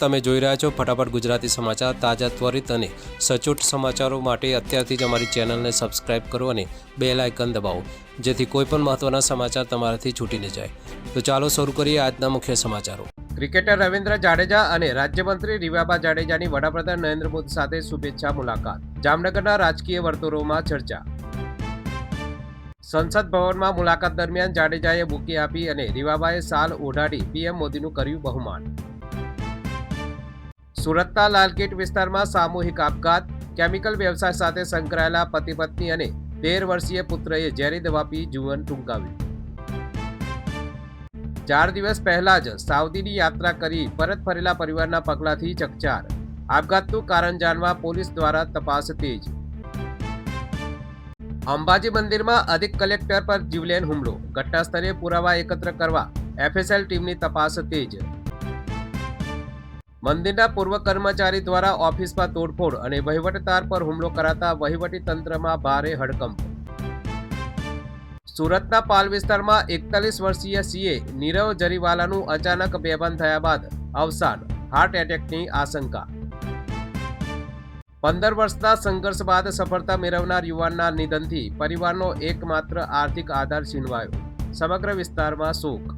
તમે જોઈ રહ્યા છો ફટાફટ ગુજરાતી સમાચાર તાજા ત્વરિત અને સચોટ સમાચારો માટે અત્યારથી જ અમારી ચેનલને સબસ્ક્રાઇબ કરો અને બેલ આઇકન દબાવો, જેથી કોઈપણ મહત્વના સમાચાર તમારાથી છૂટી ન જાય. તો ચાલો શરૂ કરીએ આજના મુખ્ય સમાચારો. ક્રિકેટર રવિન્દ્ર જાડેજા અને રાજ્યમંત્રી રીવાબા જાડેજાની વડાપ્રધાન નરેન્દ્ર મોદી સાથે શુભેચ્છા મુલાકાત. જામનગરના રાજકીય વર્તુળોમાં ચર્ચા. સંસદ ભવનમાં મુલાકાત દરમિયાન જાડેજાએ બુકી આપી અને રીવાબાએ સાલ ઓઢાડી પીએમ મોદીનું કર્યું બહુમાન. સુરતના લાલગેટ વિસ્તારમાં સામૂહિક આપઘાત, કેમિકલ વ્યવસાય સાથે સંકળાયેલા પતિ પત્ની અને તેર વર્ષીય પુત્રએ ઝેરી દવા પી જીવન ટૂંકાવ્યું. ચાર દિવસ પહેલા જ સાઉદીની યાત્રા કરી પરત ફરેલા પરિવારના પગલાથી ચકચાર. આપઘાતનું કારણ જાણવા પોલીસ દ્વારા તપાસ તેજ. અંબાજી મંદિરમાં અધિક કલેક્ટર પર જીવલેણ હુમલો. ઘટના સ્થળે પુરાવા એકત્ર કરવા એફએસએલ ટીમની તપાસ તેજ. મંદિરના પૂર્વ કર્મચારી દ્વારા ઓફિસમાં તોડફોડ અને વહીવટદાર પર હુમલો કરાતા વહીવટી ભારે હડકંપ. સુરતના પાલ વિસ્તારમાં એકતાલીસ વર્ષીય સીએ નીરવ જરીવાલાનું અચાનક બેભાન થયા બાદ અવસાન, હાર્ટ એટેકની આશંકા. પંદર વર્ષના સંઘર્ષ બાદ સફળતા મેળવનાર યુવાનના નિધનથી પરિવારનો એકમાત્ર આર્થિક આધાર છીનવાયો. સમગ્ર વિસ્તારમાં શોક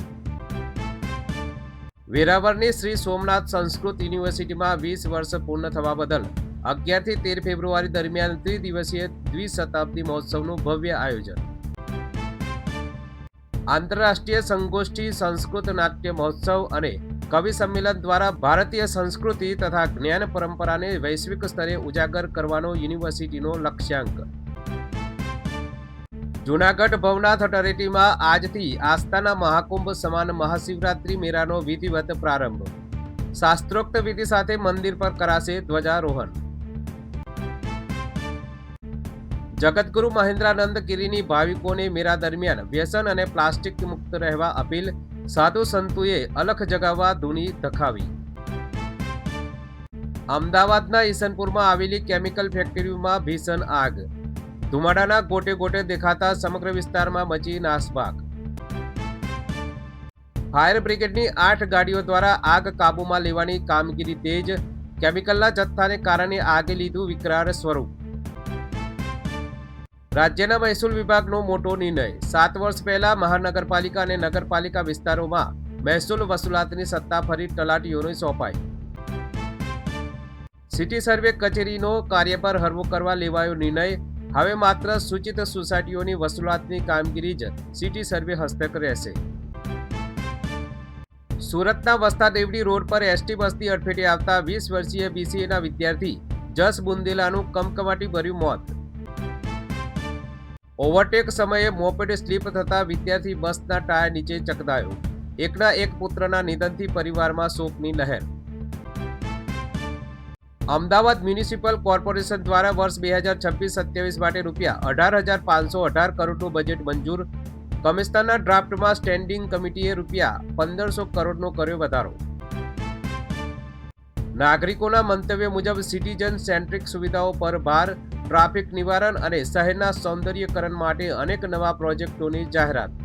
વેરાવળની શ્રી સોમનાથ સંસ્કૃત યુનિવર્સિટીમાં વીસ વર્ષ પૂર્ણ થવા બદલ અગિયારથી તેર ફેબ્રુઆરી દરમિયાન ત્રિદિવસીય દ્વિશતાબ્દી મહોત્સવનું ભવ્ય આયોજન. આંતરરાષ્ટ્રીય સંગોષ્ઠી સંસ્કૃત નાટ્ય મહોત્સવ અને કવિ સંમેલન દ્વારા ભારતીય સંસ્કૃતિ તથા જ્ઞાન પરંપરાને વૈશ્વિક સ્તરે ઉજાગર કરવાનો યુનિવર્સિટીનો લક્ષ્યાંક. જૂનાગઢ ભવનાથ તળેટીમાં આજથી આસ્થાના મહાકુંભ સમાન મહાશિવરાત્રી મેળાનો વિધિવત પ્રારંભ. શાસ્ત્રોક્ત વિધિ સાથે મંદિર પર કરાશે ધ્વજારોહણ. જગતગુરુ મહેન્દ્રાનંદ ગિરીની ભાવિકોને મેળા દરમિયાન વ્યસન અને પ્લાસ્ટિક મુક્ત રહેવા અપીલ, સાધુ સંતુએ અલખ જગાવવા ધૂની ધખાવી. અમદાવાદના ઈસનપુરમાં આવેલી કેમિકલ ફેક્ટરીમાં ભીષણ આગ. ધુમાડાના ગોટે ગોટે દેખાતા સમગ્ર વિસ્તારમાં મચી નાસભાગ ફાયર બ્રિગેડની આઠ ગાડીઓ દ્વારા આગ કાબૂમાં લેવાની કામગીરી તેજ કેમિકલના જથ્થાને કારણે આગે લીધું વિકરાળ સ્વરૂપ. રાજ્યના મહેસૂલ વિભાગનો મોટો નિર્ણય. સાત વર્ષ પહેલા મહાનગરપાલિકા અને નગરપાલિકા વિસ્તારોમાં મહેસૂલ વસૂલાતની સત્તા ફરી તલાટીઓને સોંપાઈ. સિટી સર્વે કચેરીનો કાર્યભાર હળવો કરવા લેવાયો નિર્ણય હવે માત્ર સૂચિત સોસાયટીઓની વસૂલાતની કામગીરી જ સિટી સર્વે હસ્તક રહેશે. સુરતના વસ્તા દેવડી રોડ પર એસટી બસથી અડફેટે આવતા વીસ વર્ષીય બીસીએના વિદ્યાર્થી જસ બુંદેલાનું કમકમાટી ભર્યું મોત. ઓવરટેક સમયે મોપેડ સ્લીપ થતા વિદ્યાર્થી બસના ટાયર નીચે ચકદાયો. એકના એક પુત્રના નિધનથી પરિવારમાં શોકની લહેર અમદાવાદ મ્યુનિસિપલ કોર્પોરેશન દ્વારા વર્ષ બે હજાર છવ્વીસ સત્યાવીસ માટે રૂપિયા અઢાર હજાર પાંચસો અઢાર કરોડનું બજેટ મંજૂર. કમિશનરના ડ્રાફ્ટમાં સ્ટેન્ડિંગ કમિટીએ રૂપિયા પંદરસો કરોડનો કર્યો વધારો. નાગરિકોના મંતવ્ય મુજબ સિટીઝન સેન્ટ્રિક સુવિધાઓ પર ભાર, ટ્રાફિક નિવારણ અને શહેરના સૌંદર્યકરણ માટે અનેક નવા પ્રોજેક્ટોની જાહેરાત.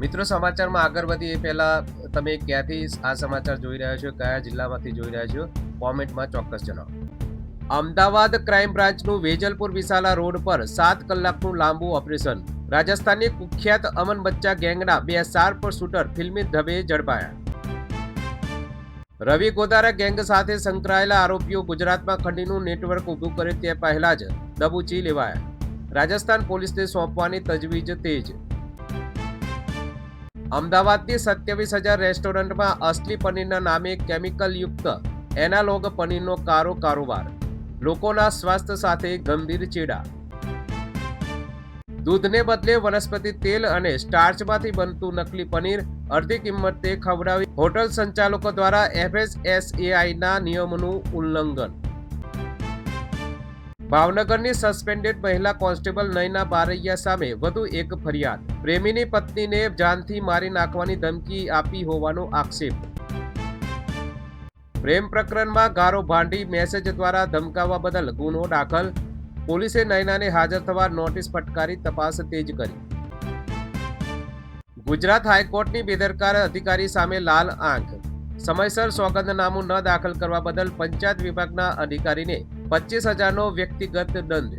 મિત્રો, સમાચારમાં આગળ વધીએ. પહેલાં તમે ક્યાંથી આ સમાચાર જોઈ રહ્યા છો? કયા જિલ્લામાંથી જોઈ રહ્યા છો? કોમેન્ટમાં ચોક્કસ જણાવો. અમદાવાદ ક્રાઇમ બ્રાન્ચનું વેજલપુર વિશાલા રોડ પર સાત કલાકનું લાંબુ ઓપરેશન. રાજસ્થાનની કુખ્યાત અમન બચ્ચા ગેંગના બે શાર્પ શૂટર, ફિલ્મી ધબે ઝડપાયા. રવિ ગોદારા ગેંગ સાથે સંકળાયેલા આરોપીઓ ગુજરાતમાં ખંડીનું નેટવર્ક ઊભું કરે તે પહેલા જ દબુચી લેવાયા. રાજસ્થાન પોલીસને સોંપવાની તજવીજ તેજ અમદાવાદની સત્યાવીસ હજાર રેસ્ટોરન્ટમાં અસલી પનીરના નામે કેમિકલ યુક્ત એનાલોગ પનીરનો કારો કારોબાર, લોકોના સ્વાસ્થ્ય સાથે ગંભીર ચેડા. દૂધને બદલે વનસ્પતિ તેલ અને સ્ટાર્ચમાંથી બનતું નકલી પનીર અડધી કિંમતે ખવડાવી હોટલ સંચાલકો દ્વારા એફએસએસએઆઈના નિયમોનું ઉલ્લંઘન. ભાવનગરની સસ્પેન્ડેડ મહિલા કોન્સ્ટેબલ નયના બારૈયા સામે વધુ એક ફરિયાદ. પ્રેમીની પત્નીને જાનથી મારી નાખવાની ધમકી આપી હોવાનો આક્ષેપ. પ્રેમ પ્રકરણમાં ગારો ભાંડી મેસેજ દ્વારા ધમકાવવા બદલ ગુનો દાખલ. પોલીસે નયનાને હાજર થવા નોટિસ ફટકારી તપાસ તેજ કરી. ગુજરાત હાઈકોર્ટની બેદરકાર અધિકારી સામે લાલ આંખ. સમયસર સોગંદનામું ન દાખલ કરવા બદલ પંચાયત વિભાગના અધિકારીને પચીસ હજારનો વ્યક્તિગત દંડ.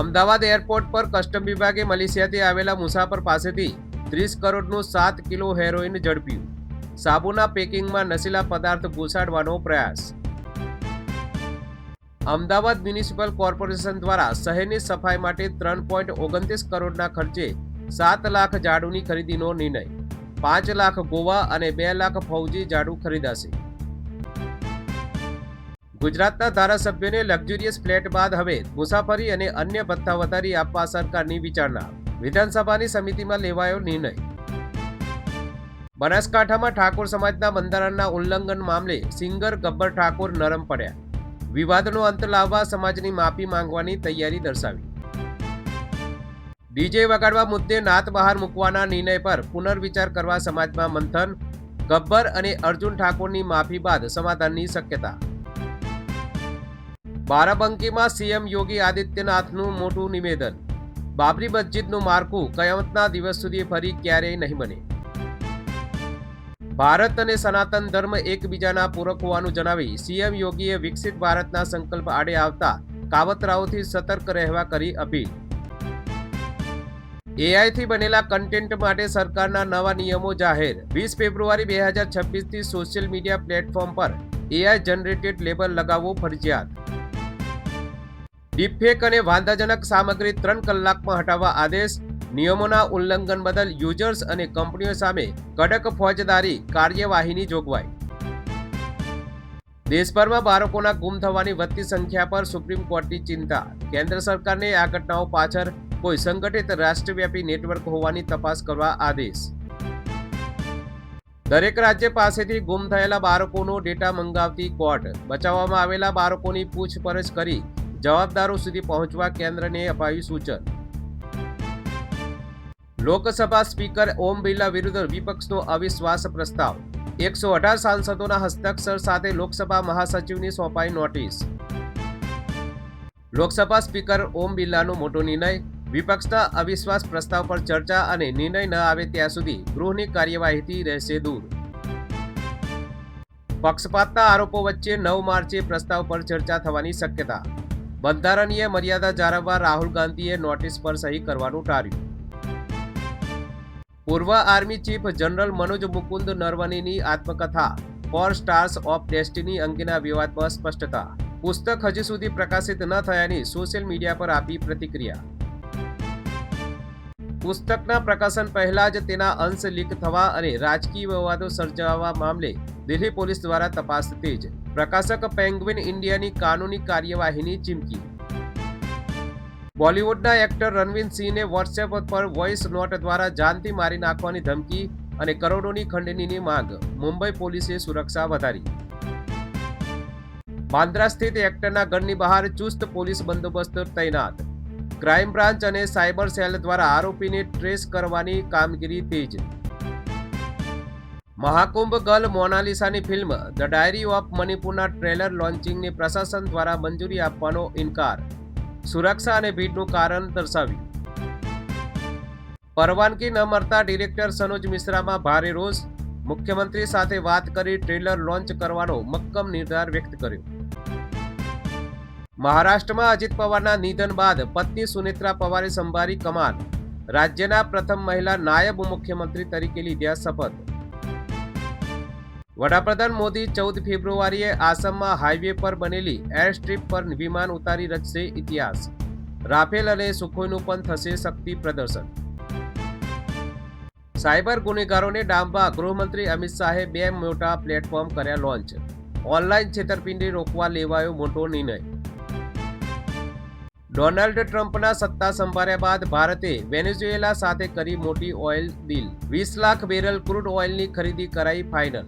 અમદાવાદ એરપોર્ટ પર કસ્ટમ વિભાગે મલેશિયાથી આવેલા મુસાફર પાસેથી ત્રીસ કરોડનું સાત કિલો હેરોઇન ઝડપ્યું. સાબુના પેકિંગમાં નશીલા પદાર્થ ઘુસાડવાનો પ્રયાસ. અમદાવાદ મ્યુનિસિપલ કોર્પોરેશન દ્વારા શહેરની સફાઈ માટે ત્રણ પોઈન્ટ ઓગણત્રીસ કરોડના ખર્ચે સાત લાખ ઝાડુની ખરીદીનો નિર્ણય. પાંચ લાખ ગોવા અને બે લાખ ફૌજી ઝાડુ ખરીદાશે. ગુજરાતના ધારાસભ્યોને લક્ઝુરિયસ ફ્લેટ બાદ હવે મુસાફરી અને અન્ય ભથ્થા વધારી આપવા સરકારની વિચારણા. વિધાનસભાની સમિતિમાં લેવાયો નિર્ણય. બનાસકાંઠામાં ઠાકોર સમાજના બંધારણના ઉલ્લંઘન મામલે સિંગર ગબ્બર ઠાકોર નરમ પડ્યા. વિવાદનો અંત લાવવા સમાજની માફી માંગવાની તૈયારી દર્શાવી. ડીજે વગાડવા મુદ્દે નાત બહાર મૂકવાના નિર્ણય પર પુનર્વિચાર કરવા સમાજમાં મંથન. ગબ્બર અને અર્જુન ઠાકોરની માફી બાદ સમાધાનની શક્યતા. બારાબંકીમાં સીએમ યોગી આદિત્યનાથનું મોટું નિવેદન. બાબરી મસ્જિદનું માળખું કયામતના દિવસ સુધી ફરી ક્યારેય નહીં બને. ભારત અને સનાતન ધર્મ એકબીજાના પૂરક હોવાનું જણાવી સીએમ યોગીએ વિકસિત ભારતના સંકલ્પ આડે આવતા કાવતરાઓથી સતર્ક રહેવા કરી અપીલ. એઆઈથી બનેલા કન્ટેન્ટ માટે સરકારના નવા નિયમો જાહેર. વીસ ફેબ્રુઆરી બે હજાર છવ્વીસથી સોશિયલ મીડિયા પ્લેટફોર્મ પર એઆઈ જનરેટેડ લેબલ લગાવવું ફરજિયાત. ડીપફેક અને વાંધાજનક સામગ્રી ત્રણ કલાકમાં હટાવવા આદેશ. નિયમોના ઉલ્લંઘન બદલ યુઝર્સ અને કંપનીઓ સામે કડક ફોજદારી કાર્યવાહીની જોગવાઈ. દેશભરમાં બાળકોના ગુમ થવાની વધતી સંખ્યા પર સુપ્રીમ કોર્ટની ચિંતા. કેન્દ્ર સરકારને આ ઘટનાઓ પાછળ કોઈ સંગઠિત રાષ્ટ્રવ્યાપી નેટવર્ક હોવાની તપાસ કરવા આદેશ. દરેક રાજ્ય પાસેથી ગુમ થયેલા બાળકોનો ડેટા મંગાવતી કોર્ટ. બચાવવામાં આવેલા બાળકોની પૂછપરછ કરી જવાબદારો સુધી પહોંચવા કેન્દ્રને અપાયું સૂચન. લોકસભા સ્પીકર ઓમ બિરલા વિરુદ્ધ વિપક્ષનો અવિશ્વાસ પ્રસ્તાવ. એકસો અઢાર સાંસદોના હસ્તાક્ષર સાથે લોકસભા મહાસચિવની સોંપાઈ નોટિસ. લોકસભા સ્પીકર ઓમ બિરલાનો મોટો નિર્ણય. વિપક્ષના અવિશ્વાસ પ્રસ્તાવ પર ચર્ચા અને નિર્ણય ન આવે ત્યાં સુધી ગૃહની કાર્યવાહીથી રહેશે દૂર. પક્ષપાતના આરોપો વચ્ચે નવ માર્ચે પ્રસ્તાવ પર ચર્ચા થવાની શક્યતા. બંધારણીય મર્યાદા જાળવવા રાહુલ ગાંધીએ નોટિસ પર સહી કરવાનું ટાળ્યું. પૂર્વ army chief general Manoj Mukund નરવનેની આત્મકથા, ફોર સ્ટાર્સ ઓફ ડેસ્ટિની અંગેના વિવાદમાં સ્પષ્ટતા. પુસ્તક હજી સુધી પ્રકાશિત ન થયાની સોશિયલ મીડિયા પર આપી પ્રતિક્રિયા. પુસ્તકના પ્રકાશન પહેલા જ તેના અંશ લીક થવા અને રાજકીય વિવાદો સર્જાવા મામલે દિલ્હી પોલીસ દ્વારા તપાસ તેજ પ્રકાશક પેંગ્વિન ઇન્ડિયાની કાનૂની કાર્યવાહીની ચીમકી. બોલિવૂડના એક્ટર રણવીર સિંહને વોટ્સએપ પર વોઇસ નોટ દ્વારા જાનથી મારી નાખવાની ધમકી અને કરોડોની ખંડણીની માંગ, મુંબઈ પોલીસે સુરક્ષા વધારી. બાંદ્રા સ્થિત એક્ટરના ઘરની બહાર ચુસ્ત પોલીસ બંદોબસ્ત તૈનાત. ક્રાઇમ બ્રાન્ચ અને સાયબર સેલ દ્વારા આરોપીને ટ્રેસ કરવાની કામગીરી તેજ મહાકુંભ ગર્લ મોનાલિસાની ફિલ્મ ધ ડાયરી ઓફ મણિપુરના ટ્રેલર લોન્ચિંગને પ્રશાસન દ્વારા મંજૂરી આપવાનો ઇનકાર, સુરક્ષા અને ભીડનું કારણ દર્શાવ્યું. પરવાનગી ન મળતા ડિરેક્ટર સનોજ મિશ્રામાં ભારે રોષ, મુખ્યમંત્રી સાથે વાત કરી ટ્રેલર લોન્ચ કરવાનો મક્કમ નિર્ધાર વ્યક્ત કર્યો. મહારાષ્ટ્રમાં અજીત પવારના નિધન બાદ પત્ની સુનેત્રા પવારે સંભાળી કમાન રાજ્યના પ્રથમ મહિલા નાયબ મુખ્યમંત્રી તરીકે લીધા શપથ. વડાપ્રધાન મોદી ચૌદ ફેબ્રુઆરીએ આસામમાં હાઈવે પર બનેલી એર સ્ટ્રીપ પર વિમાન ઉતારી રચશે ઇતિહાસ. રાફેલ અને સુખોઈનું પણ થશે શક્તિ પ્રદર્શન. સાયબર ગુનેગારોને ડામવા ગૃહમંત્રી અમિત શાહે બે મોટા પ્લેટફોર્મ કર્યા લોન્ચ ઓનલાઈન છેતરપિંડી રોકવા લેવાયો મોટો નિર્ણય. ડોનાલ્ડ ટ્રમ્પના સત્તા સંભાળ્યા બાદ ભારતે વેનેઝુએલા સાથે કરી મોટી ઓઇલ ડીલ વીસ લાખ બેરલ ક્રૂડ ઓઇલની ખરીદી કરાઈ ફાઇનલ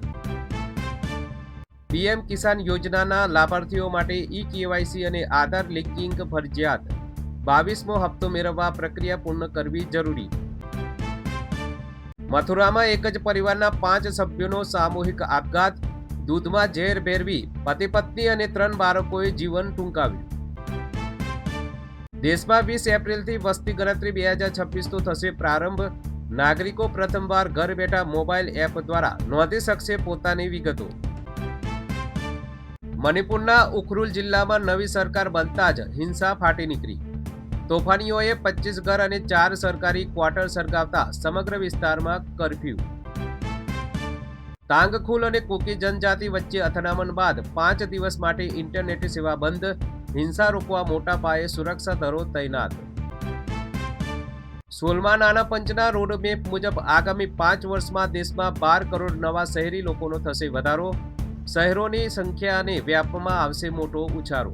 પીએમ કિસાન યોજનાના લાભાર્થીઓ માટે ઈ કેવાયસી અને આધાર લિંકિંગ ફરજિયાત. બાવીસમો હપ્તો મેળવવા પ્રક્રિયા પૂર્ણ કરવી જરૂરી. મથુરામાં એક જ પરિવારના પાંચ સભ્યોનો સામૂહિક આપઘાત. દૂધમાં ઝેર ભેરવી પતિ પત્ની અને ત્રણ બાળકોએ જીવન ટૂંકાવ્યું. દેશમાં વીસ એપ્રિલથી વસ્તી ગણતરી બે હજાર છવ્વીસનો થશે પ્રારંભ. નાગરિકો પ્રથમવાર ઘર બેઠા મોબાઈલ એપ દ્વારા નોંધી શકશે પોતાની વિગતો. મણિપુરના ઉખરુલ જિલ્લામાં નવી સરકાર બનતા જ હિંસા ફાટી નીકળી. તોફાનીઓએ પચીસ ઘર અને ચાર સરકારી ક્વાર્ટર સળગાવતા સમગ્ર વિસ્તારમાં કરફ્યુ. તાંગખુલ અને કુકી જનજાતિ વચ્ચે અથડામણ બાદ પાંચ દિવસ માટે ઇન્ટરનેટ સેવા બંધ, હિંસા રોકવા મોટા પાયે સુરક્ષા દળો તૈનાત. સોલમા નાના પંચના રોડમેપ મુજબ આગામી પાંચ વર્ષમાં દેશમાં બાર કરોડ નવા શહેરી લોકોનો થશે વધારો. શહેરોની સંખ્યા અને વ્યાપમાં આવશે મોટો ઉછાળો.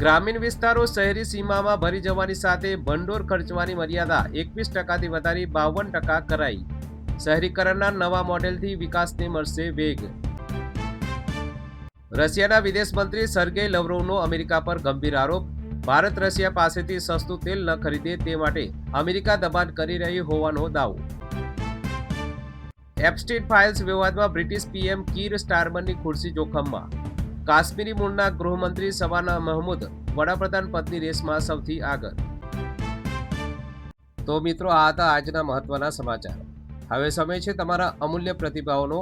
ગ્રામીણ વિસ્તારો શહેરી સીમામાં ભરી જવાની સાથે ભંડોળ ખર્ચવાની મર્યાદા એકવીસ ટકાથી વધારી બાવન ટકા કરાઈ. શહેરીકરણના નવા મોડેલથી વિકાસને મળશે વેગ. રશિયાના વિદેશ મંત્રી સર્ગેઈ લવરોવનો અમેરિકા પર ગંભીર આરોપ. ભારત રશિયા પાસેથી સસ્તું તેલ ન ખરીદે તે માટે અમેરિકા દબાણ કરી રહી હોવાનો દાવો. એપસ્ટીન ફાઇલ્સ વિવાદમાં બ્રિટિશ પીએમ કીર સ્ટારમરની ખુરશી જોખમમાં. કાશ્મીરી મૂળના ગૃહમંત્રી સવાના મહમૂદ, વડાપ્રધાન પદની રેસમાં સૌથી આગળ. તો મિત્રો, આ હતા આજના મહત્વના સમાચાર. હવે સમય છે તમારા અમૂલ્ય પ્રતિભાવોનો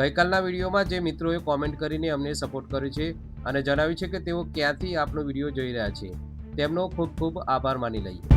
ગઈકાલના વિડીયોમાં જે મિત્રોએ કોમેન્ટ કરીને અમને સપોર્ટ કર્યો છે અને જણાવ્યું છે કે તેઓ ક્યાંથી આપનો વીડિયો જોઈ રહ્યા છે. તેમનો ખૂબ ખૂબ આભાર માની લઈએ.